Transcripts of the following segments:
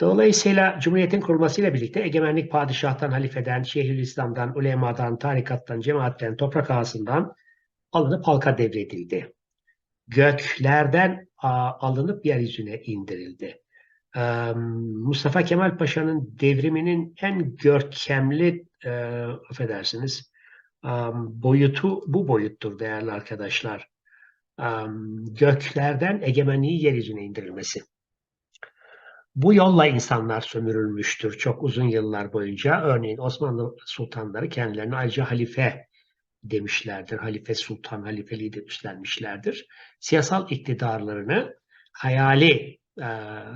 Dolayısıyla Cumhuriyet'in kurulmasıyla birlikte egemenlik padişahtan, halifeden, Şeyhülislam'dan, ulemadan, tarikattan, cemaatten, toprak ağasından alınıp halka devredildi. Göklerden alınıp yeryüzüne indirildi. Mustafa Kemal Paşa'nın devriminin en görkemli, e, affedersiniz, boyutu bu boyuttur değerli arkadaşlar. Göklerden egemenliği yeryüzüne indirilmesi. Bu yolla insanlar sömürülmüştür çok uzun yıllar boyunca. Örneğin Osmanlı sultanları kendilerine ayrıca halife demişlerdir. Halife sultan, halifeliği de üstlenmişlerdir. Siyasal iktidarlarını hayali e,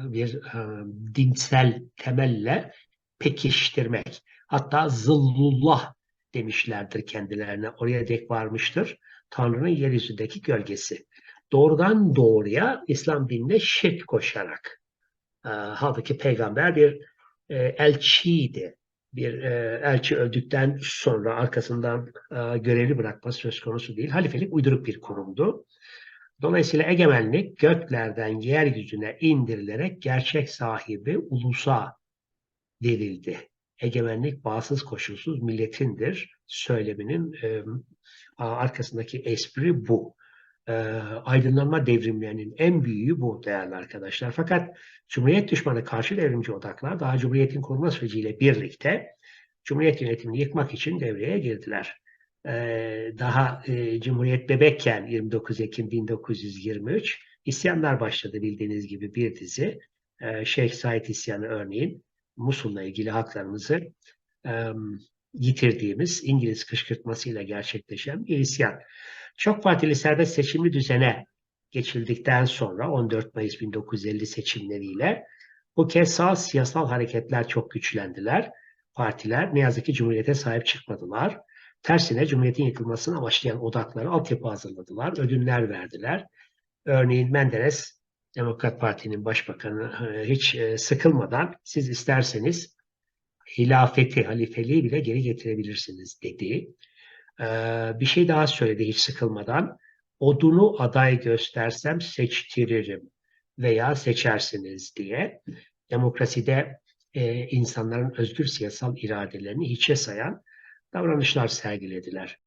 bir e, dinsel temelle pekiştirmek. Hatta zıllullah demişlerdir kendilerine. Oraya dek varmıştır. Tanrı'nın yeryüzündeki gölgesi. Doğrudan doğruya İslam dinine şirk koşarak. E, halbuki peygamber bir e, elçiydi. Bir e, elçi öldükten sonra arkasından e, görevli bırakması söz konusu değil. Halifelik uyduruk bir kurumdu. Dolayısıyla egemenlik göklerden yeryüzüne indirilerek gerçek sahibi ulusa verildi. Egemenlik bağımsız koşulsuz milletindir söyleminin e, arkasındaki espri bu. E, aydınlanma devrimlerinin en büyüğü bu değerli arkadaşlar. Fakat Cumhuriyet düşmanı karşı devrimci odaklar daha Cumhuriyet'in kurulma süreciyle birlikte Cumhuriyet yönetimini yıkmak için devreye girdiler. Ee, daha e, Cumhuriyet bebekken 29 Ekim 1923 isyanlar başladı bildiğiniz gibi bir dizi. Ee, Şeyh Said isyanı örneğin Musul'la ilgili haklarımızı e, yitirdiğimiz İngiliz kışkırtmasıyla gerçekleşen bir isyan. Çok partili serbest seçimli düzene geçildikten sonra 14 Mayıs 1950 seçimleriyle bu kez sağ siyasal hareketler çok güçlendiler. Partiler ne yazık ki Cumhuriyet'e sahip çıkmadılar. Tersine Cumhuriyet'in yıkılmasını amaçlayan odakları altyapı hazırladılar, ödünler verdiler. Örneğin Menderes, Demokrat Parti'nin başbakanı hiç sıkılmadan siz isterseniz hilafeti, halifeliği bile geri getirebilirsiniz dedi. Bir şey daha söyledi hiç sıkılmadan. Odunu aday göstersem seçtiririm veya seçersiniz diye. Demokraside e, insanların özgür siyasal iradelerini hiçe sayan davranışlar sergilediler.